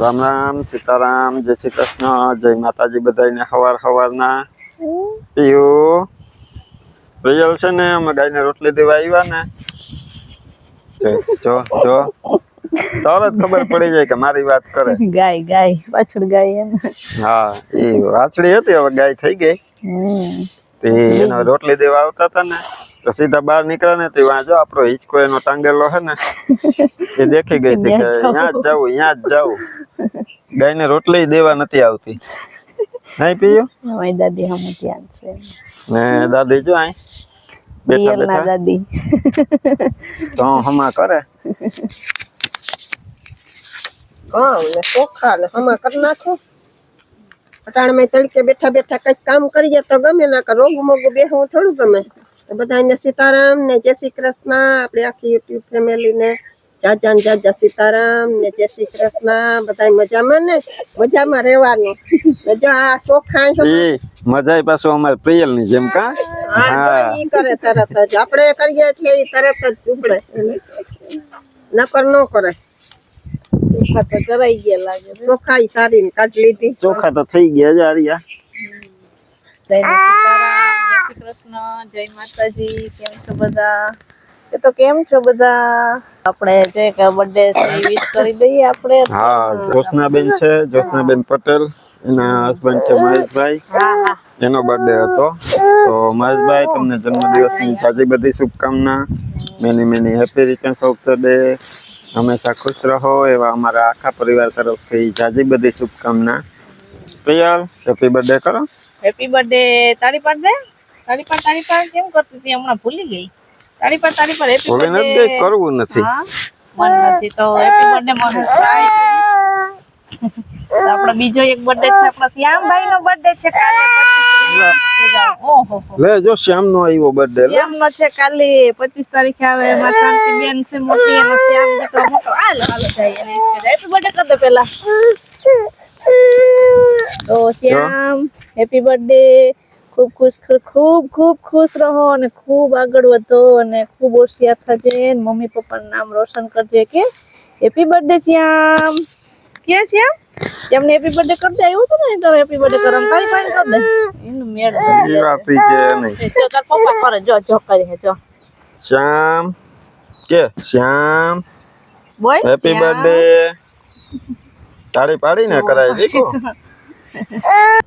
રામ રામ સીતારામ જય શ્રી કૃષ્ણ જય માતાજી બધાને હવાર હવારના. પીઓ રિયલ છે ને અમે ગાયને રોટલી દેવા આવ્યા ને. જો જો તરત ખબર પડી જાય કે મારી વાત કરે. ગાય ગાય વાછડ ગાય એમ. હા એ વાછડી હતી હવે ગાય થઈ ગઈ. તે એનો રોટલી દેવા આવતા હતા ને. તો સીધા બહાર નીકળ્યા ને તો વાંચો આપણો હિચકો એનો ટાંગેલો છે ને એ દેખી ગઈ હતી કે ત્યાં ત્યાં જ જવું ત્યાં જ જવું ગાયને રોટલી દેવા નથી આવતી. નહીં પીયું? અમારી દાદી હમ ધ્યાન છે. ને દાદી જો અહીં બેઠા બેઠા. દાદી. તો હમા કરે. હા ને ચોખા ને હમા કરી નાખો. અટાણમાં તડકે બેઠા બેઠા કંઈક કામ કરીએ તો ગમે ના કે રોગું મોગું બેહવું થોડું ગમે. બધાને સીતારામ ને જય શ્રી કૃષ્ણ. આપણે આખી યુટ્યુબ ફેમિલીને જાજા ને જાજા સીતારામ ને જય શ્રી કૃષ્ણ. બધા મજામાં ને? મજામાં રહેવાનું. મજા જો આ ચોખા એ મજા પાછું અમારે પ્રિયલની જેમ કા? હા ઈ કરે તરત જ. આપણે કરીએ એટલે ઈ તરત જ ઉપડે નકર ન કરે. ચોખા તો ચરાઈ ગયા લાગે છે. સારી ને કાઢી લીધી. ચોખા તો થઈ ગયા જ આરિયા જય શ્રી કૃષ્ણ. જય માતાજી. કેમ છો બધા? એ તો કેમ છો બધા? આપણે જે કે બર્થડે વિશ કરી દઈએ આપણે હા જોશનાબેન છે જોશનાબેન પટેલ એના હસબન્ડ છે મહેશભાઈ. એનો બર્થડે હતો. તો મહેશભાઈ તમને જન્મદિવસની સાજી બધી શુભકામના. Many many happy returns of the day હંમેશા ખુશ રહો એવા અમારા આખા પરિવાર તરફથી જાજી બધી શુભકામના. પ્રિયલ હેપી બર્થડે કરો. હેપી બર્થડે તારી પર દે તારી પર તારી પર કેમ કરતી હતી? હમણાં ભૂલી ગઈ. તારી પર તારી પર હેપી હવે નથી કરવું નથી. મન નથી તો હેપી બર્થડે મહેશભાઈ થાય આપણો બીજો એક બર્થડે છે આપણો શ્યામભાઈ નો બર્થડે છે કાલે. ઓહો લે જો શ્યામ નો આવ્યો બર્થડે શ્યામ નો છે કાલે પચીસ તારીખે આવે. એમાં શાંતિ બેન છે મોટી એનો શ્યામ દીકરો મોટો. હાલો હાલો જાય એને હેપી બર્થડે કર દે પેલા તો શ્યામ હેપી બર્થડે ખૂબ ખુશ ખૂબ ખૂબ ખુશ રહો અને ખૂબ આગળ વધો અને ખૂબ હોશિયાર થજે મમ્મી પપ્પાનું નામ રોશન કરજે કે હેપી બર્થડે શ્યામ. કે શ્યામ? એમને હેપી બર્થડે કરી દે આવ્યું હતું ને? તો હેપી બર્થડે કરવાનું. તારી પાસે કરી દે. એનું મેળ એ વાત કે નહીં. જો તાર પપ્પા કરે જો જો કરે હે જો. શ્યામ કે શ્યામ બોય હેપી બર્થડે તાળી પાડીને કરાય દીકરો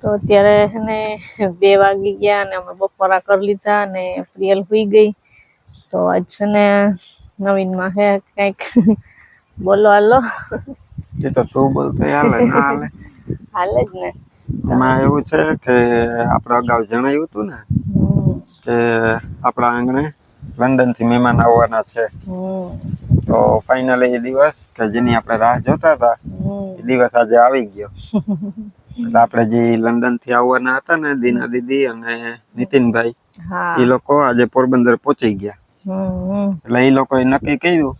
તો અત્યારે ને બે વાગી ગયા અને અમે બપોરા કરી લીધા અને પ્રિયલ હુઈ ગઈ. તો આજ છે ને નવીનમાં હે કંઈક. બોલો હાલો. એ તો તું બોલતો હાલે ના હાલે. હાલે જ ને. એમાં એવું છે કે આપણે અગાઉ જણાવ્યું હતું ને કે આપણા આંગણે લંડનથી મહેમાન આવવાના છે. તો ફાઇનલી એ દિવસ કે જેની આપણે રાહ જોતા હતા એ દિવસ આજે આવી ગયો. એટલે આપણે જે લંડનથી આવવાના હતા ને દીના દીદી અને નીતિનભાઈ એ લોકો આજે પોરબંદર પહોંચી ગયા. એટલે એ લોકોએ નક્કી કર્યું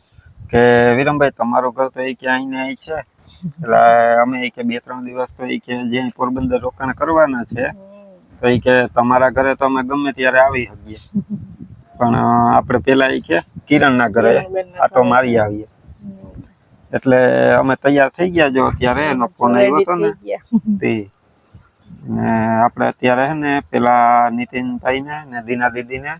કે વિરમભાઈ તમારું ઘર તો એ કે અહીં ને અહીં છે. એટલે અમે એ કે બે ત્રણ દિવસ તો એ કે જે પોરબંદર રોકાણ કરવાના છે તો એ કે તમારા ઘરે તો અમે ગમે ત્યારે આવી શકીએ. પણ આપણે પેલા એ કે કિરણના ઘરે આટો મારી આવીએ. એટલે અમે તૈયાર થઈ ગયા જો અત્યારે એનો ફોન આવ્યો હતો ને. તે. ને આપણે અત્યારે હે ને પેલા નીતિનભાઈ ને દીના દીદી ને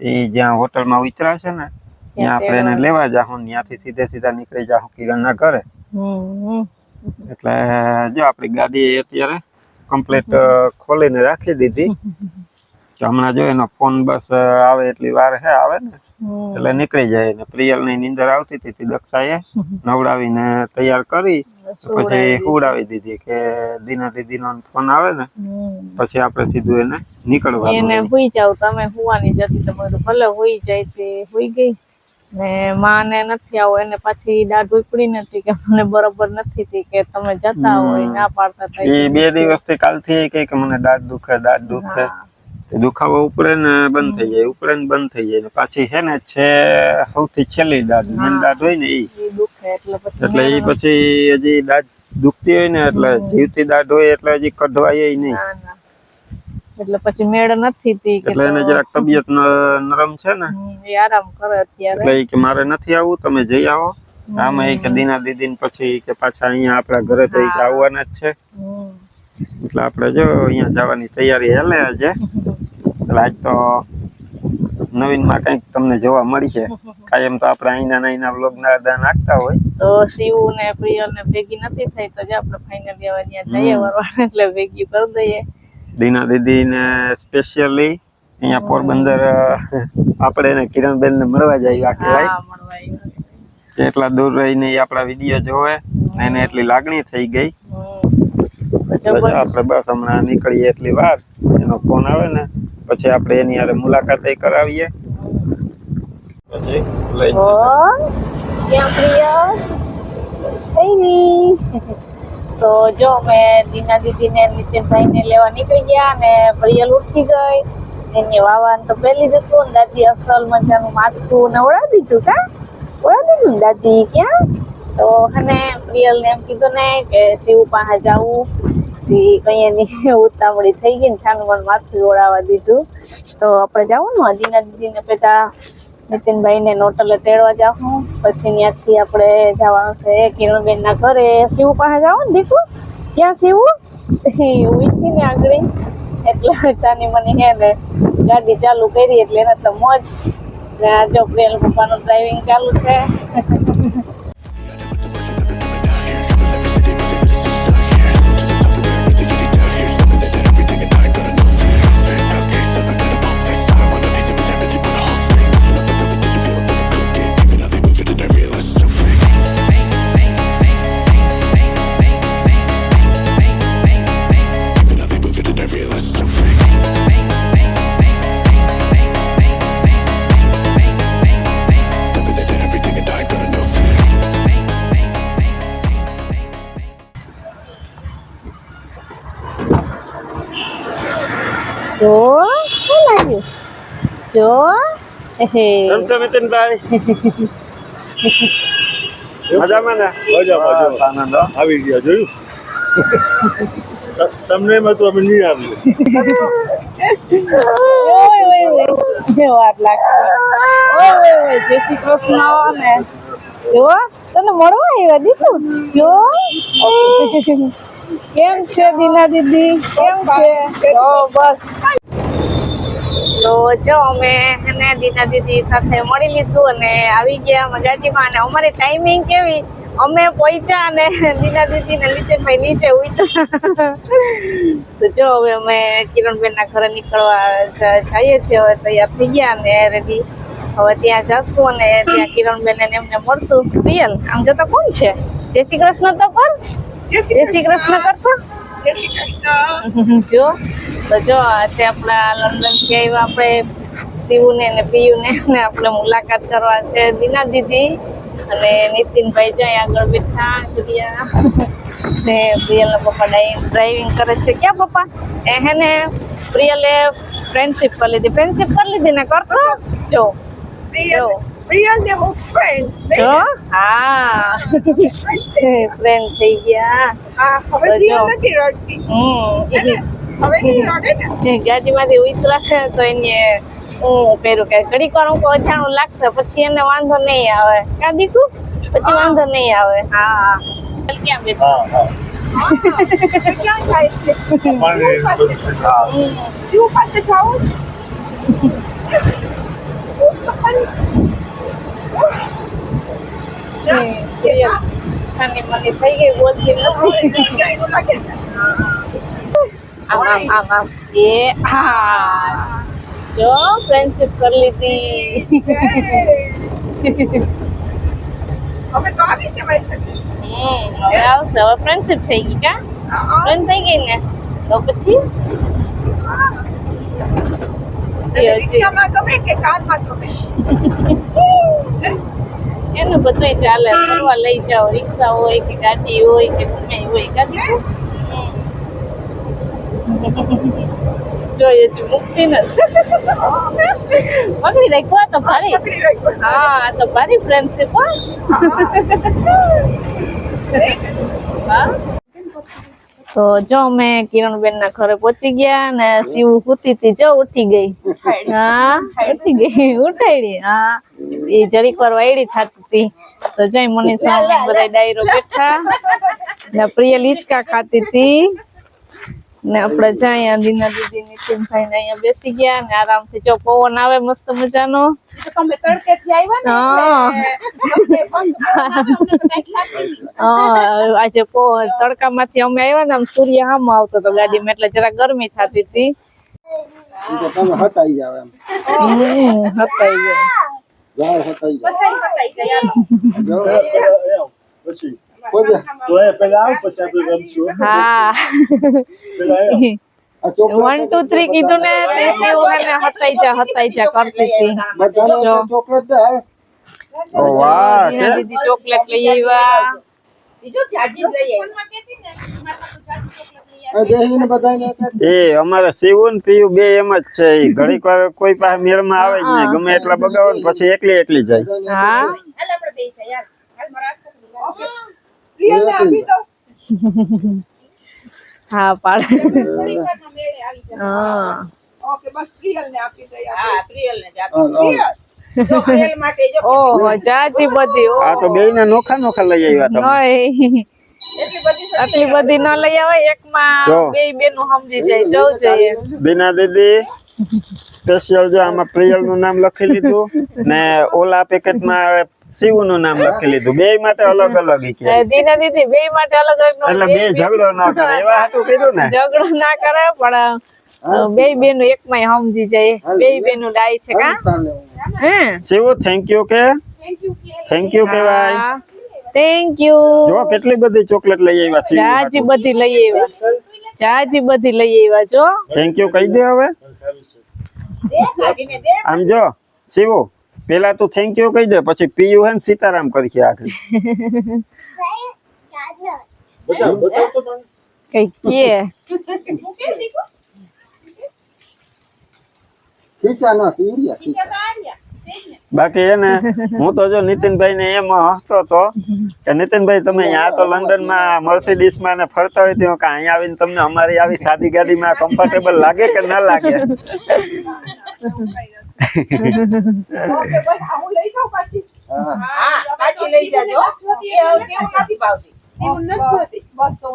એ જ્યાં હોટલમાં ઉતરા છે ને ત્યાં આપણે એને લેવા જાહું ત્યાંથી સીધે સીધા નીકળી જાહું કિરણના ઘરે. એટલે જો આપણી ગાડી અત્યારે કમ્પ્લીટ ખોલીને રાખી દીધી. હમણાં જો એનો ફોન બસ આવે એટલી વાર હે આવે ને. એટલે નીકળી જાય ને પ્રિયલની નીંદર આવતી હતી તે દક્ષાએ. નવડાવીને તૈયાર કરી પછી ઉડાવી દીધી કે દીના દીદીનો ફોન આવે ને પછી આપણે સીધું એને નીકળવા એને. હુઈ જાવ તમે હુવાની જતી તમારું ભલે હુઈ જાય તે હુઈ ગઈ. ને માને નથી આવો એને પાછી દાઢ ઉપડી નથી કે મને બરોબર નથી થી કે તમે જતા હોય ના પાડતા એ બે દિવસથી કાલથી એ કહે કે મને દાઢ દુખે દાઢ દુખે. તે દુખાવો ઉપડે ને બંધ થઈ જાય ઉપડે ને બંધ થઈ જાય. પાછી હે ને છે સૌથી છેલ્લી દાંત મેન દાંત હોય ને ઈ. એટલે મેળ પછી હજી દાંત દુખતી હોય ને એટલે જીવતી દાંત હોય એટલે હજી કઢવાય નહીં. એટલે પછી મેળ નથી તી એટલે એને જરાક તબિયત નરમ છે ને? એ આરામ કરે અત્યારે. એટલે કે મારે નથી આવવું તમે જઈ આવો. આમાં એ કે દીના દીદી પછી કે પાછા અહીંયા આપણા ઘરે તો આવવાના જ છે. એટલે આપણે જો અહીંયા જવાની તૈયારી હેલે આજે. એટલે આજ તો નવીનમાં કંઈક તમને જોવા મળી છે. કાયમ તો આપણે અહીંના ને અહીંના બ્લોગ નાખતા હોય. તો શિવ ને પ્રિયલ ને ભેગી નથી થઈ તો જે આપણે ફાઇનલ ત્યાં જઈએ વરવાડ એટલે ભેગી કરી દઈએ. દીના દીદી ને સ્પેશિયલી અહીંયા પોરબંદર આપણે ને કિરણબેન ને મળવા જઈએ આ કહેવાય હા મળવા આવ્યા. કે એટલા દૂર રહીને આપણા વીડિયો જોવે ને એને એટલી લાગણી થઈ ગઈ. એટલે આપણે બસ હમણાં નીકળીએ એટલી વાર. એનો ફોન આવે ને પછી આપણે એની હારે મુલાકાત કરાવીએ. પછી લઈ તો જો મેં દીના દીદી ને ને લેવા નીકળી ગયા અને પ્રિયલ ઉઠી ગઈ. એની વાવાન તો પહેલી જ હતું ને દાદી અસલ મજાનું માથું ને ઓળા દીધું કા? ઓળા દીધું ને દાદી ક્યાં? તો અને પ્રિયલને એમ કીધું ને કે શિવ પાસે જાવું ઈ કંઈ એની ઉતાવળી થઈ ગઈ ને છાનું મને માથું ઓળાવા દીધું. તો આપણે જાવું ને દીના દીદીને પેલા નીતિનભાઈ નોટલે તેડવા જાઉં. પછી ત્યાંથી આપણે જવાનું છે કિરણબેન ના ઘરે. શિવ પાસે જાવ ને દીકું? ક્યાં શિવ? ને આગળ. એટલે ચાની હે ને ગાડી ચાલુ કરી, એટલે એને તો મોજ. ને જો પ્રિયલ પપ્પાનું ડ્રાઇવિંગ ચાલુ છે. જો હે કેમ છો નીતિનભાઈ મજામાં ને? મજામાં, બસ, આનંદ હો. આવી ગયા જોયું? તમને એમ હતું અમે નહીં તને મળવા આવ્યા દીધું જો. કેમ છે દીના દીદી? કેમ છે? બસ. તો જો અમે એને દીના દીદી સાથે મળી લીધું અને આવી ગયા ગાડીમાં અને અમારી ટાઈમિંગ કેવી? અમે પહોંચ્યા અને દીના દીદી ને ભાઈ નીચે ઉતર્યા. તો જો હવે અમે કિરણબેનના ઘરે નીકળવા જઈએ છીએ. હવે તૈયાર થઈ ગયા અને રેડી હવે ત્યાં જશું અને ત્યાં કિરણબેન ને એમને મળશું. રિયલ આમ જો તો કોણ છે? જય શ્રી કૃષ્ણ તો કર જય શ્રી કૃષ્ણ. કરતો જો તો જો આ છે આપણા લંડનથી આવ્યા આપણે શિવુને ને પિયુને ને આપણે મુલાકાત કરવા છે દીના દીદી અને નીતિનભાઈ જો અહીં આગળ બેઠા પ્રિયા ને પ્રિયલના પપ્પા ડ્રાઇવિંગ કરે છે. ક્યાં પપ્પા? એ હે ને પ્રિયલે ફ્રેન્ડશિપ કરી લીધી. ફ્રેન્ડશિપ કરી લીધી ને કરતો? જો જો. Real name of friends. જો હા ફ્રેન્ડ થઈ ગયા આ હવે તો જો. પ્રિયલ નથી રડતી હમ હવે નહીં રડે ને ગાડીમાંથી ઉતરા છે તો એને હું કર્યું કે ઘડીક વાર હું અજાણું લાગશે પછી એને વાંધો નહીં આવે કા દીકુ પછી વાંધો નહીં આવે હા હા ચાલ ક્યાં બેઠું હા હા ક્યાં જાય છે અમારે બધું છે. હા. શિવ પાસે જાઉં છાની મની થઈ ગઈ બોલતી નથી. આમ આમ આમ આમ. એ હા. જો ફ્રેન્ડશિપ કરી લીધી. હવે તો આવી મારી સાથે. હમ હવે આવશે. હવે ફ્રેન્ડશિપ થઈ ગઈ કા? ફ્રેન્ડ થઈ ગઈ ને? તો પછી? રિક્ષામાં ગમે કે કારમાં ગમે. એનું બધું ચાલે. ફરવા લઈ જાઓ રિક્ષા હોય કે ગાડી હોય કે ગમે હોય. ગાડી જોઈએ તું મુક્તિ નથી પકડી રાખ્યો આ તો ભારે. હા આ તો ભારી ફ્રેન્ડશિપ હા. તો જો અમે કિરણબેન ના ઘરે પહોંચી ગયા ને શિવ હુતી હતી જો ઉઠી ગઈ. હા ઉઠી ગઈ ઉઠાડી હા એ જરીક વાર વાયડી થતી. હતી તો જય મનીષ બધા ડાયરો બેઠા. ને પ્રિય લીચકા ખાતી હતી ને આપણે જાય દીના દીદી નીતિનભાઈ ને અહીંયા બેસી ગયા ને આરામથી જો પવન આવે મસ્ત મજાનો. તમે આવ્યા ને હા. પવન આજે તડકા માંથી અમે આવ્યા ને આમ સૂર્ય આમ આવતો હતો ગાડીમાં એટલે જરા ગરમી થતી હતી. તમે હટાઈ જાવ એમ. હમ હતાઈ હટાઈ જાવ બધાય હતાઈ જાય, પછી. વન ટુ થ્રી કીધું ને હતાઈ જા હતાઈ જા કરતી હતી. બધાને જો. તો ચોકલેટ દે હાલ. ઓ વાહ દીના દીદી ચોકલેટ લઈ આવ્યા. બીજું જાજી જ લઈ આવ્યા. ફોનમાં કહેતી ને, મારા પાસે જાજી ચોકલેટ લઈ આ બેસીને બધાને એક એક એ અમારે સીવું ને પીયું બે એમ જ છે. ઈ ઘડીક વાર કોઈ પાસે મેળમાં આવે જ નહીં. ગમે એટલા બગાવો ને પછી એકલી એકલી જાય. હા. આપી. હા પાડ. હા. ઓકે, બસ પ્રિયલને આપી દઈએ. હા. પ્રિયલ, જો પ્રિયલ માટે જો ઓહો ચાચી બધી આ તો બે ને નોખા નોખા લઈ આવ્યા તમે નોય. એટલી બધી આટલી બધી ન લઈ આવે એક એકમાં બે બેનું સમજી જાય જવું જોઈએ. દીના દીદી સ્પેશિયલ જો આમાં પ્રિયલનું નામ લખી લીધું ને ઓલા પેકેટમાં શિવ નું નામ લખી લીધું. બે માટે અલગ અલગ દીના દીદી બે માટે અલગ અલગ એટલે બે ઝઘડો ન કરે. એવા હાટું કીધું ને. ઝઘડો ના કરે પણ બે બેનું એકમાં સમજી જાય. બે બેનું ડાય છે કા? હે? શિવ થેન્ક યુ કે? થેન્ક યુ કહેવાય. થેન્ક યુ જો કેટલી બધી ચોકલેટ લઈ આવ્યા શિવ જાજી બધી લઈ આવ્યા. જાજી બધી લઈ આવ્યા જો. થેન્ક યુ કહી દે હવે. આમ જો શિવો પેલા તું થેન્ક યુ કહી દે પછી પીયુ હે ને સીતારામ કરી તો મને. કઈ કે ખીચા ન ખીચા. છે ને. બાકી એને ને હું તો જો નીતિનભાઈ ને એમ હસતો તો કે નીતિનભાઈ તમે અહીંયા તો લંડનમાં મર્સિડીસમાં ને ફરતા હોય ત્યાં કે અહીંયા આવીને તમને અમારી આવી સાદી ગાડીમાં કમ્ફર્ટેબલ લાગે કે ના લાગે હું લઈ જાઉં પાછી. હા. હા, પાછી લઈ જાજો. શિવને એ હવે સેવ નથી ભાવતી. શિવ નથી જોતી. બસ તો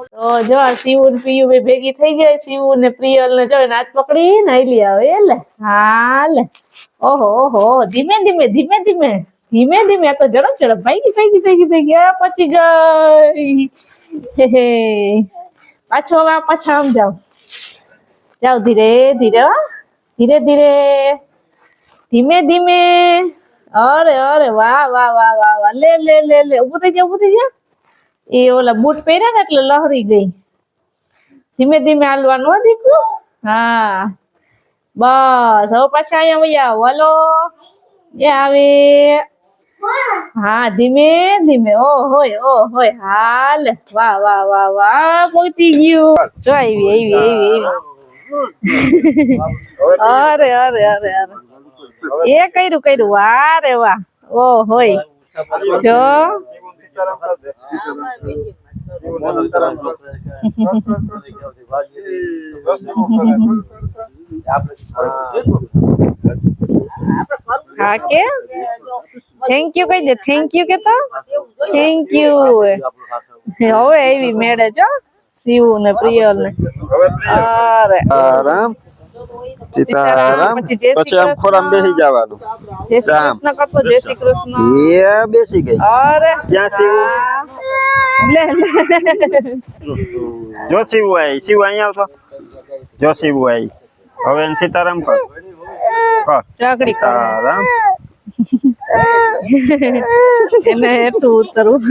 જો આ પિયુ બે ભેગી થઈ ગઈ શિવ ને પ્રિયલ ને જો હાથ પકડી ને આઈલી આવે એટલે હાલ ઓહો ઓહો ધીમે ધીમે ધીમે ધીમે. ધીમે ધીમે આ તો ઝડપ ઝડપ. ભાગી ભાગી ભાગી ભાગી. આ પચી ગઈ. હે હે. પાછો હવે પાછા આમ જાઓ. જાઓ ધીરે ધીરે ધીરે ધીરે. ધીમે ધીમે. અરે અરે વાહ વાહ વાહ વાહ વાહ. લે લે લે લે. ઉભું થઈ જા ઉભું થઈ જા. એ ઓલા બૂટ પહેર્યા ને એટલે લહરી ગઈ. ધીમે ધીમે હાલવાનું હો દીકરું. હા. બસ. હવે પાછા અહીંયા આવો. હલો. એ આવે. હા ધીમે ધીમે. ઓ હોય ઓ હોય. હાલ. વાહ વાહ વાહ વાહ. પહોંચી ગયું. જો આવી આવી આવી આવી. અરે અરે અરે અરે. એ કર્યું કર્યું વાહ રે વાહ ઓ હોય જો હા કે થેન્ક યુ કહી દે થેન્ક યુ કે તો થેન્ક યુ હવે એવી મેળે જો શિવ ને પ્રિયલ ને અરે સીતારામ સીતારામ પછી આમ ખોરામ બેસી જવાનું. જય શ્રી કૃષ્ણ કરતો જય શ્રી કૃષ્ણ. એ બેસી ગઈ. અરે. ક્યાં શિવ. લે લે જો શિવ આઈ શિવ અહીંયા આવશો? જો શિવ આઈ હવે સીતારામ કર. કર. ચાકડી સીતારામ. એને એટલું ઉતરવું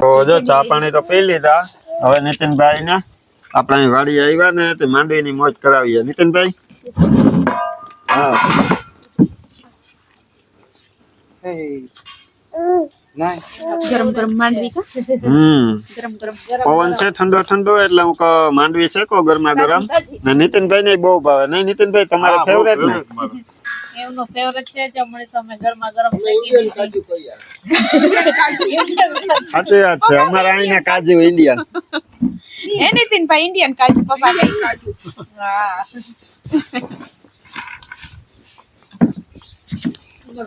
તો જો ચા પાણી તો પી લીધા. હવે નીતિનભાઈ ને આપણા વાડી આવ્યા ને તે માંડવીની મોજ કરાવીએ. નીતિનભાઈ? હા. ગરમ ગરમ માંડવી કા? હમ. ગરમ ગરમ. પવન છે ઠંડો ઠંડો એટલે હું કહું માંડવી છે કો ગરમા ગરમ? ને નીતિનભાઈ ને બહુ ભાવે. નહીં નીતિનભાઈ તમારે ફેવરેટ ને? એમનો ફેવરેટ છે જે સામે ગરમા ગરમ સાચી વાત છે. અમારા અહીંના કાજુ. ઇન્ડિયન એ નીતિન ભાઈ ઇન્ડિયન કાજુ પપ્પા કાજુ.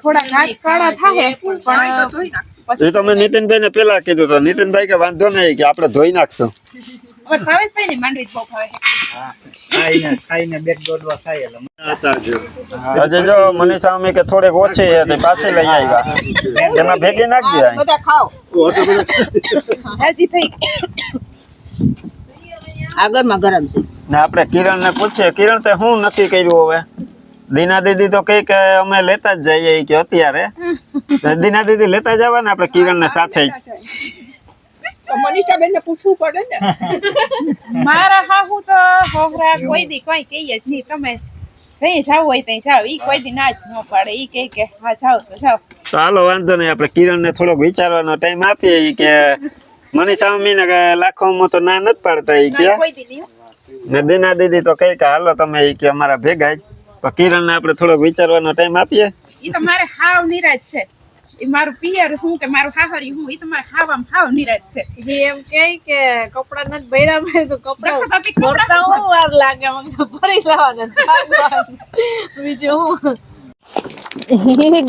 થોડા નાક કાળા થાય પણ એ તો મેં નીતિનભાઈ ને પેલા કીધું તો. નીતિનભાઈ કે વાંધો નહીં કે આપણે ધોઈ નાખશું. અમાર ભાવેશભાઈ ને માંડવી બહુ ભાવે આજે જો મનીષા અમે કે થોડીક ઓછી છે તે પાછી લઈ આવ્યા. એમાં ભેગી નાખી દે બધા ખાઓ. જાજી થઈ આગળમાં ગરમ છે. ને આપણે કિરણ ને પૂછીએ કિરણ તે શું નક્કી કર્યું હવે? દીના દીદી તો કઈ કે અમે લેતા જ જઈએ કે અત્યારે. દીના દીદી લેતા જવા ને આપણે કિરણ ને સાથે જ મનીષાબેન ને પૂછવું પડે ને. મારા હાહુ તો હોહરા કોઈ દી કોઈ કહીએ જ નહીં તમે જઈ જાવ હોય ત્યાં જાવ ઈ કોઈ દી ના જ ન પાડે ઈ કે કે હા જાવ તો જાવ તો હાલો વાંધો નહીં આપણે કિરણ ને થોડોક વિચારવાનો ટાઈમ આપીએ ઈ કે મનીષા મમ્મી ને લાખોમાં તો ના નથી પાડતા ઈ કે. ને દીના દીદી તો કઈ કે હાલો તમે ઈ કે અમારા ભેગા જ. તો કિરણ ને આપણે થોડોક વિચારવાનો ટાઈમ આપીએ. ઈ તો મારે હાવ નિરાજ છે. ઈ મારું પિયર હું કે મારું હાહરી હું એ તો ખાવામાં ખાવ નિરાજ છે. એ એમ કહે કે કપડા નથી ભર્યા મેં તો કપડા ભાભી કપડાં હું વાર લાગે મને તો ભરી લાવવાના બીજું હું?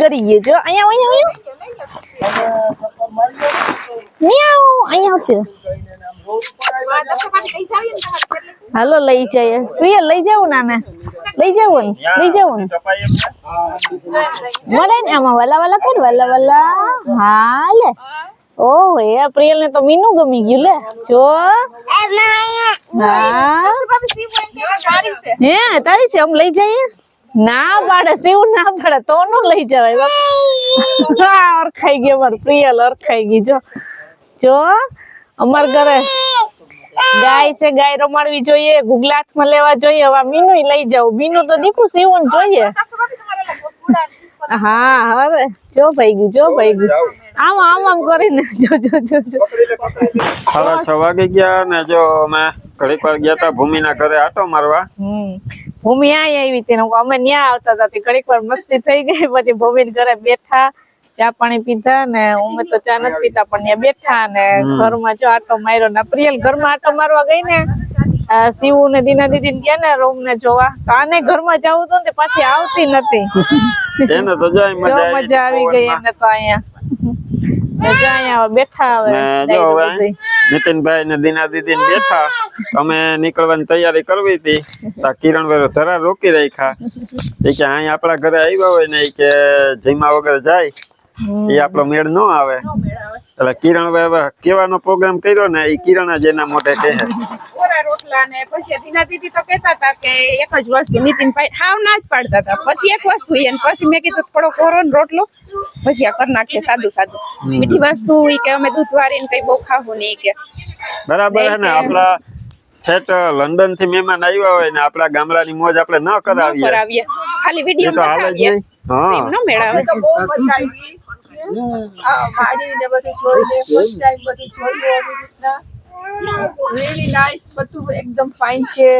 ગરી જો. અહીંયા અહીંયા અહીંયા અહીંયા આવતી હાલો લઈ જઈએ. પ્રિય લઈ જાવ નાના. લઈ જાવ લઈ જાવ મળે ને આમાં વાલા વાલા કર વાલા વાલા. હા લે ઓહ એ પ્રિયલ ને તો મીનું ગમી ગયું લે. જો. હે તારી છે. આમ લઈ જઈએ. ના પાડે શિવ ના પાડે તો નો લઈ જવાય. બાપ અરખાઈ ગઈ અમાર પ્રિયલ અરખાઈ ગઈ. જો જો અમાર ઘરે ગાય છે ગાય રમાડવી જોઈએ ગુગલાથમાં લેવા જોઈએ. હવે મીનુ લઈ જાવ મીનુ તો દીકું શિવ જોઈએ. ને હા હવે જો ભાઈ ગયું જો ભાઈ ગયું. આમ આમ આમ કરીને જો જો જો જો. સાડા છ વાગી ગયા ને જો અમે ઘડીક વાર ગયા તા ભૂમિના ઘરે આટો મારવા. હમ. ભૂમિ આય આવી હતી અમે ન્યા આવતા હતા. ઘડીક વાર મસ્તી થઈ ગઈ. પછી ભૂમિ ઘરે બેઠા ચા પાણી પીધા ને અમે તો ચા નથી પીતા પણ ત્યાં બેઠા ને ઘરમાં જો આટો માર્યો ને પ્રિયલ ઘરમાં આટો મારવા ગઈ ને શિવ ને દીના દીદી ને ગયા ને રૂમ ને જોવા. તો આને ઘરમાં જવું હતું ને પાછી આવતી નથી. એને તો મજા આવી ગઈ એને તો અહીંયા. નીતિનભાઈ ને દીના દીદી ને બેઠા. અમે નીકળવાની તૈયારી કરવી હતી. કિરણ વેરો ધરા રોકી રાખ્યા. એ કે અહીં આપણા ઘરે આવ્યા હોય ને કે જીમા વગર જાય. એ આપણો મેળ ન આવે. એટલે કિરણ હવે કેવાનો પ્રોગ્રામ કર્યો ને એ કિરણ જ એના મોટે કહે રોટલા ને પછી દીના દીદી તો કહેતા હતા કે એક જ વસ્તુ નીતિનભાઈ હાવ ના જ પાડતા હતા. પછી એક વસ્તુ એને પછી મેં કીધું થોડો કોરો ને રોટલો પછી આ કરી નાખીએ સાદું સાદું. મીઠી વસ્તુ ઈ કે અમે દૂધ વારીને કઈ બહુ ખાવું નહીં કે. બરાબર હે ને આપણા છેટ લંડનથી મહેમાન આવ્યા હોય ને આપણા ગામડાની મોજ આપણે ન ન કરાવીએ. કરાવીએ. ખાલી વીડિયો તો હાલ જ નહીં. હા એમ ન મેળાવે તો બહુ મજા આવી. આ વાડી ને બધું જોઈને ફર્સ્ટ ટાઈમ બધું જોયું એવી રીતના. રીલી નાઇસ બધું એકદમ ફાઇન છે.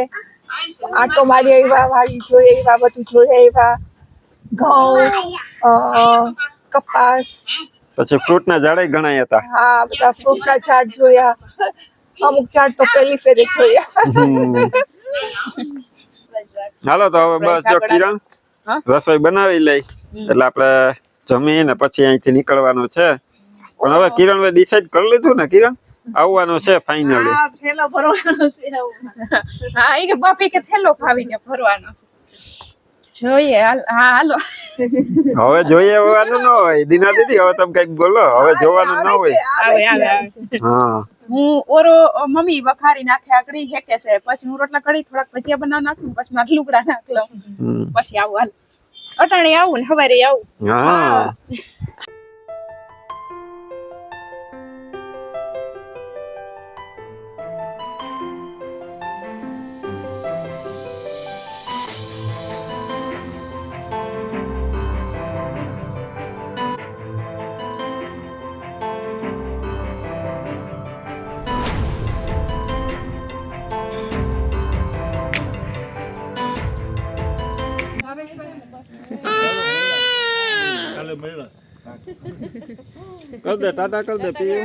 આટો મારી આવ્યા વાડી જોઈ આવ્યા બધું જોઈ આવ્યા. ઘઉં કપાસ. પછી ફ્રૂટ ના ઝાડે ઘણા હતા. હા બધા ફ્રૂટના ઝાડ જોયા. અમુક ઝાડ તો પહેલી ફેરે જોયા. હાલો તો હવે બસ જો કિરણ રસોઈ બનાવી લઈ. એટલે આપણે જમીને પછી અહીંથી નીકળવાનું છે. પણ હવે કિરણ ડિસાઈડ કરી લીધું ને કિરણ? આવવાનું છે ફાઇનલી થેલો ભરવાનો છે હા ઈ કે બાપી કે થેલો ખાવીને ભરવાનો છે. જોઈએ હાલો હવે જોઈએ હોવાનું ન હોય. દીના દીદી હવે તમે કંઈક બોલો. હવે જોવાનું ન હોય. હા. હું ઓરો મમ્મી વખારી નાખે આકડી હેકે છે. પછી હું રોટલા કઢી થોડાક ભજીયા બનાવ નાખું પછી મારા લુગડા નાખ લઉં. પછી આવું હાલ. અટાણે આવું ને સવારે આવું. હા. મળે મળ્યા. કર દે ટાટા કર દે પીએ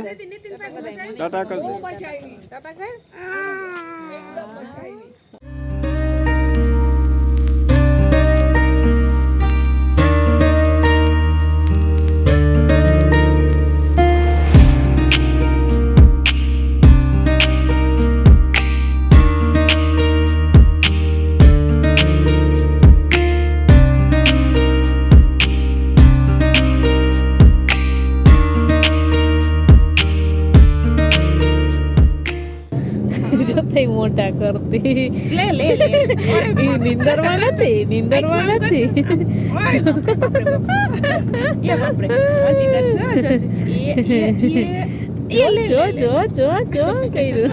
ટાટા કર દે. ટાટા કર. એ નથી જો જો જો જો કર્યું